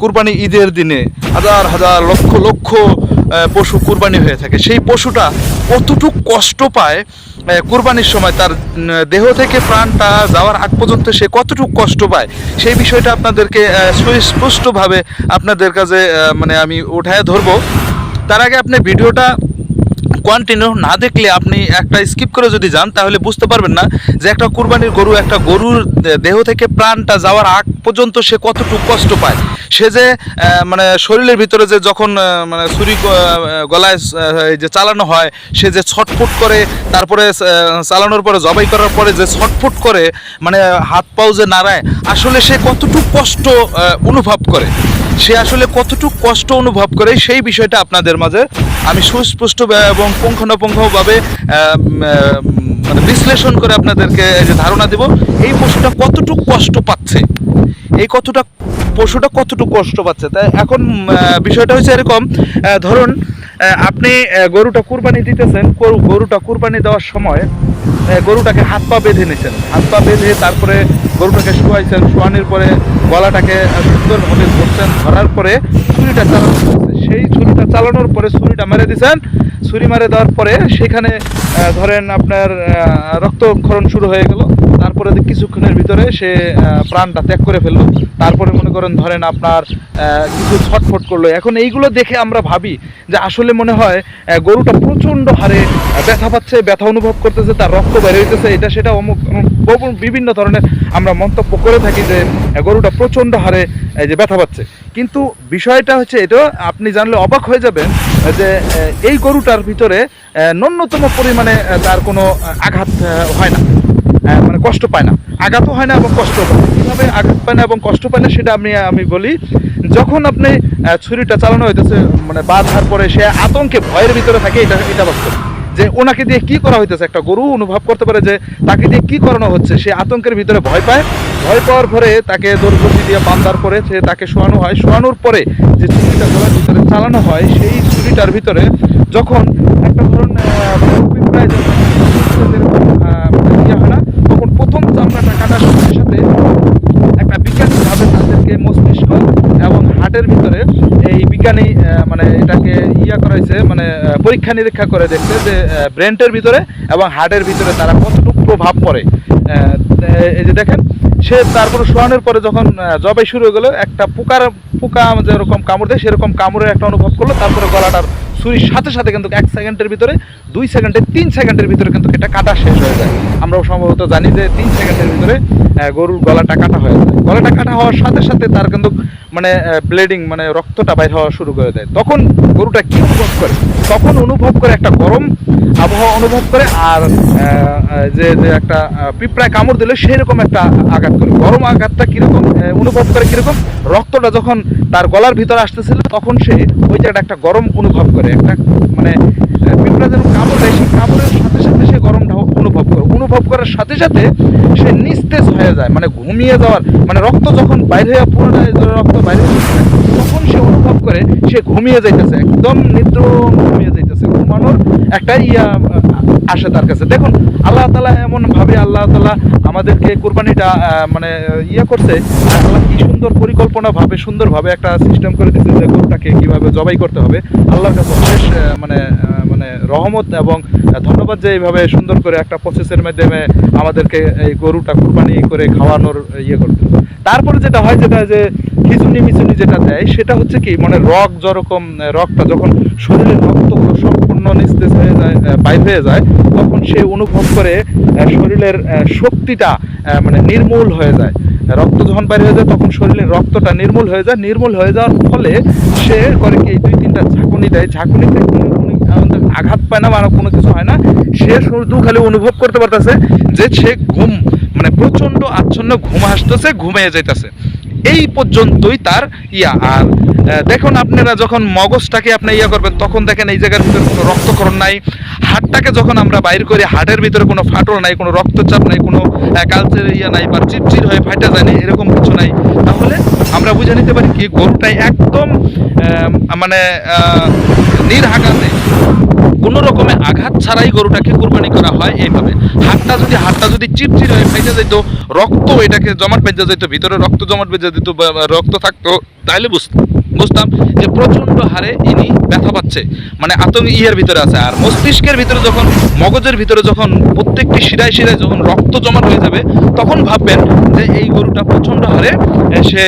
কুরবানি ঈদের দিনে হাজার হাজার লক্ষ লক্ষ পশু কুরবানি হয়ে থাকে। সেই পশুটা কতটুক কষ্ট পায় কুরবানির সময় তার দেহ থেকে প্রাণটা যাওয়ার আগ পর্যন্ত সে কতটুক কষ্ট পায়, সেই বিষয়টা আপনাদেরকে সুস্পষ্টভাবে আপনাদের কাছে মানে আমি উঠায় ধরবো। তার আগে আপনি ভিডিওটা কন্টিনিউ না দেখলে আপনি একটা স্কিপ করে যদি যান, তাহলে বুঝতে পারবেন না যে একটা কুরবানির গরু, একটা গরুর দেহ থেকে প্রাণটা যাওয়ার আগ পর্যন্ত সে কতটুকু কষ্ট পায়। সে যে মানে শরীরের ভিতরে যে যখন মানে ছুরি গলায় যে চালানো হয়, সে যে ছটফুট করে, তারপরে চালানোর পরে, জবাই করার পরে যে ছটফুট করে মানে হাত পাও যে নাড়ায়, আসলে সে কতটুকু কষ্ট অনুভব করে। সে আসলে কতটুকু কষ্ট অনুভব করে, সেই বিষয়টা আপনাদের মাঝে আমি সুস্পষ্ট এবং পুঙ্খানুপুঙ্খভাবে মানে বিশ্লেষণ করে আপনাদেরকে যে ধারণা দেব, এই পশুটা কতটুকু কষ্ট পাচ্ছে? এই কতটা, পশুটা কতটুকু কষ্ট পাচ্ছে? তাই এখন বিষয়টা হচ্ছে এরকম ধরুন আপনি গরুটা কুরবানি দিতেছেন গরুটা কুরবানি দেওয়ার সময় গরুটাকে হাত পা বেঁধে নিয়েছেন হাত পা বেঁধে তারপরে গরুটাকে শোয়াইছেন, শোয়ানোর পরে গলাটাকে সুন্দরভাবে ধরছেন, ধরার পরে ছুরিটা চালানো সেই ছুরিটা চালানোর পরে ছুরিটা মেরে দিয়েছেন ছুরি মারে দেওয়ার পরে সেখানে ধরেন আপনার রক্তক্ষরণ শুরু হয়ে গেল। তারপরে কিছুক্ষণের ভিতরে সে প্রাণটা ত্যাগ করে ফেলল। তারপরে মনে করেন ধরেন আপনার কিছু ছটফট করল। এখন এইগুলো দেখে আমরা ভাবি যে আসলে মনে হয় গরুটা প্রচণ্ড হারে ব্যথা পাচ্ছে, ব্যথা অনুভব করতেছে, তার রক্ত বের হইতেছে। এটা সেটা অমুক বিভিন্ন ধরনের আমরা মন্তব্য করে থাকি যে গরুটা প্রচণ্ড হারে যে ব্যথা পাচ্ছে। কিন্তু বিষয়টা হচ্ছে এটা, আপনি জানলে অবাক হয়ে যাবেন যে এই গরুটার ভিতরে ন্যূনতম পরিমাণে তার কোনো আঘাত হয় না। মানে কষ্ট পায় না। আঘাতও হয় না এবং কষ্ট পায় না। কীভাবে আঘাত পায় না এবং কষ্ট পায় না সেটা আমি আমি বলি, যখন আপনি ছুরিটা চালানো হইতেছে মানে বাধার পরে সে আতঙ্কে ভয়ের ভিতরে থাকে, এটা এটা বাস্তব। যে ওনাকে দিয়ে কি করা হইতেছে? একটা গরু অনুভব করতে পারে যে তাকে দিয়ে কি করানো হচ্ছে? সে আতঙ্কের ভিতরে ভয় পায়। ভয় পাওয়ার পরে তাকে দৌড়গতি দিয়ে বান্দার পরে সে তাকে শোয়ানো হয়। শোয়ানোর পরে যে ছুরিটা গলার ভিতরে চালানো হয় সেই ছুরিটার ভিতরে যখন একটা ধরুন আহ, পিঁপড়ায় যখন যেরকম, আহ, মানে ইয়ে হয় না তখন প্রথম চামড়াটা কাটার সাথে সাথে একটা বিজ্ঞানিকভাবে তাদেরকে মস্তিষ্ক এবং হার্টের ভিতরে এই বিজ্ঞানী মানে এটাকে ইয়া করাইছে মানে পরীক্ষা নিরীক্ষা করে দেখছে যে ব্রেনটের ভিতরে এবং হার্টের ভিতরে তারা কতটুকু প্রভাব পড়ে। এই যে দেখেন, সে তারপরে শোয়ানোর পরে যখন জবাই শুরু হয়ে গেলো, একটা পোকার পোকা যেরকম কামড় দেয়, সেরকম কামড়ের একটা অনুভব করল, তারপরে গলাটার ছুরির সাথে সাথে কিন্তু এক সেকেন্ডের ভিতরে, দুই সেকেন্ডে তিন সেকেন্ডের ভিতরে কিন্তু এটা কাটা শেষ হয়ে যায়। আমরা সম্ভবত জানি যে তিন সেকেন্ডের ভিতরে গরুর গলাটা কাটা হয়ে যায়। গলাটা কাটা হওয়ার সাথে সাথে তার কিন্তু মানে ব্লিডিং মানে রক্তটা বাইর হওয়া শুরু করে দেয়। তখন গরুটা কি অনুভব করে? তখন অনুভব করে একটা গরম আবহাওয়া অনুভব করে আর যে যে একটা পিঁপড়ায় কামড় দিলে সেরকম একটা আঘাত করে। গরম আঘাতটা কীরকম অনুভব করে কীরকম? রক্তটা যখন তার গলার ভিতরে আসতেছিল, তখন সে ওই জায়গাটা একটা গরম অনুভব করে। একটা মানে পিঁপড়া যেন কামড় দেয়, সেই কামড়ের সাথে সাথে সে গরমটা অনুভব করে অনুভব করার সাথে সাথে সে নিস্তেজ হয়ে যায় মানে ঘুমিয়ে যাওয়ার মানে রক্ত যখন বাইরে হয়ে পুরোটা রক্ত বাইরে তখন সে অনুভব করে সে ঘুমিয়ে যাইতেছে, একদম নিদ্র ঘুমিয়ে যাইতেছে, ঘুমানোর একটা ইয়া আসে তার কাছে। দেখুন আল্লাহ তালা এমন ভাবে আল্লাহ তালা আমাদেরকে কোরবানিটা মানে ইয়ে করছে। আল্লাহ কি সুন্দর পরিকল্পনা ভাবে সুন্দরভাবে একটা সিস্টেম করে দিচ্ছে যে গরুটাকে কীভাবে জবাই করতে হবে। আল্লাহর কাছে আহ, মানে মানে রহমত এবং ধন্যবাদ যে এইভাবে সুন্দর করে একটা প্রসেসের মাধ্যমে আমাদেরকে এই গরুটা কোরবানি করে খাওয়ানোর ইয়ে করতে। তারপরে যেটা হয় যেটা যে খিচুনি মিচুনি যেটা দেয় সেটা হচ্ছে কি মানে রক যেরকম আহ, রক্তটা যখন শরীরের রক্তগুলো সম্পূর্ণ নিস্তেজ হয়ে যায় বাইর হয়ে যায় তখন সে অনুভব করে শরীরের শক্তিটা মানে নির্মূল হয়ে যায়। রক্ত যখন বাইরে হয়ে যায় তখন শরীরের রক্তটা নির্মূল হয়ে যায়। নির্মূল হয়ে যাওয়ার ফলে সে করে কি দুই তিনটা ঝাঁকুনি দেয়। ঝাঁকুনিতে কোনো কোনো আঘাত পায় না বা কোনো কিছু হয় না। সে শুধু খালি অনুভব করতে পারতেছে যে সে ঘুম মানে প্রচণ্ড আচ্ছন্ন ঘুম আসতেছে ঘুমিয়ে যাইতেছে। এই পর্যন্তই তার ইয়া। আর দেখুন আপনারা যখন মগজটাকে আপনি ইয়া করবেন, তখন দেখেন এই জায়গার ভিতরে কোনো রক্তক্ষরণ নাই। হাটটাকে যখন আমরা বাইর করি, হাটের ভিতরে কোনো ফাটল নাই, কোনো রক্তচাপ নাই, কোনো কালচের ইয়া নাই বা চিপচির হয়ে ফাটা যায় না এরকম আমরা বুঝে নিতে পারি কি গরুটা একদম মানে নির্হাগাতে কোনো রকমে আঘাত ছাড়াই গরুটাকে কুরবানি করা হয় এইভাবে। হাতটা যদি হাতটা যদি চিপচির হয়ে ফেটে যেত, রক্ত এটাকে জমাট বেঁধে যেত, ভিতরে রক্ত জমাট বেঁধে যেত রক্ত থাকতো তাহলে বুঝতাম। বুঝতাম যে প্রচণ্ড হারে ইনি ব্যথা পাচ্ছে। মানে আতঙ্ক ইয়ের ভিতরে আছে। আর মস্তিষ্কের ভিতরে যখন, মগজের ভিতরে যখন প্রত্যেকটি শিরায় শিরায় যখন রক্ত জমা হয়ে যাবে, তখন ভাববেন যে এই গরুটা প্রচণ্ড হারে সে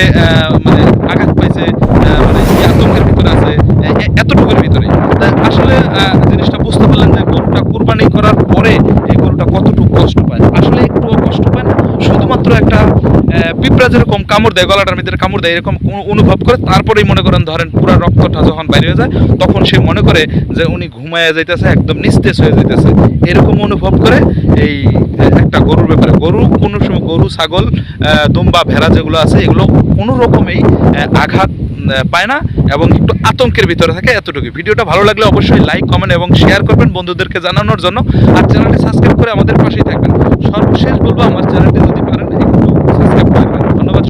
মানে আঘাত পাইছে আহ, মানে এই আতঙ্কের ভিতরে আছে এ- এ- এতটুকুর ভিতরে তা আসলে আহ, জিনিসটা বুঝতে পারলেন যে গরুটা কুরবানি করার পরে এই গরুটা কতটুকু কষ্ট পায় আসলে একটুও কষ্ট পায় না শুধুমাত্র একটা আহ, পিঁপড়া যেরকম কামড় দেয়, গলাটার ভিতরে কামড় দেয়, এরকম অনুভব করে, তারপরেই মনে করেন ধরেন পুরো রক্তটা যখন বাইরে হয়ে যায়, তখন সে মনে করে যে উনি ঘুমায় যাইতেছে, একদম নিস্তেজ হয়ে যাইতেছে। এরকম অনুভব করে এই একটা গরুর ব্যাপারে। গরু, কোনো সময় গরু, ছাগল দুম্বা, ভেড়া যেগুলো আছে, এগুলো কোনো রকমেই আঘাত পায় না এবং একটু আতঙ্কের ভিতরে থাকে এতটুকু ভিডিওটা ভালো লাগলে অবশ্যই লাইক, কমেন্ট এবং শেয়ার করবেন বন্ধুদেরকে জানানোর জন্য। আর চ্যানেলটি সাবস্ক্রাইব করে আমাদের পাশেই থাকবেন। সর্বশেষ বলব, আমার চ্যানেলটি যদি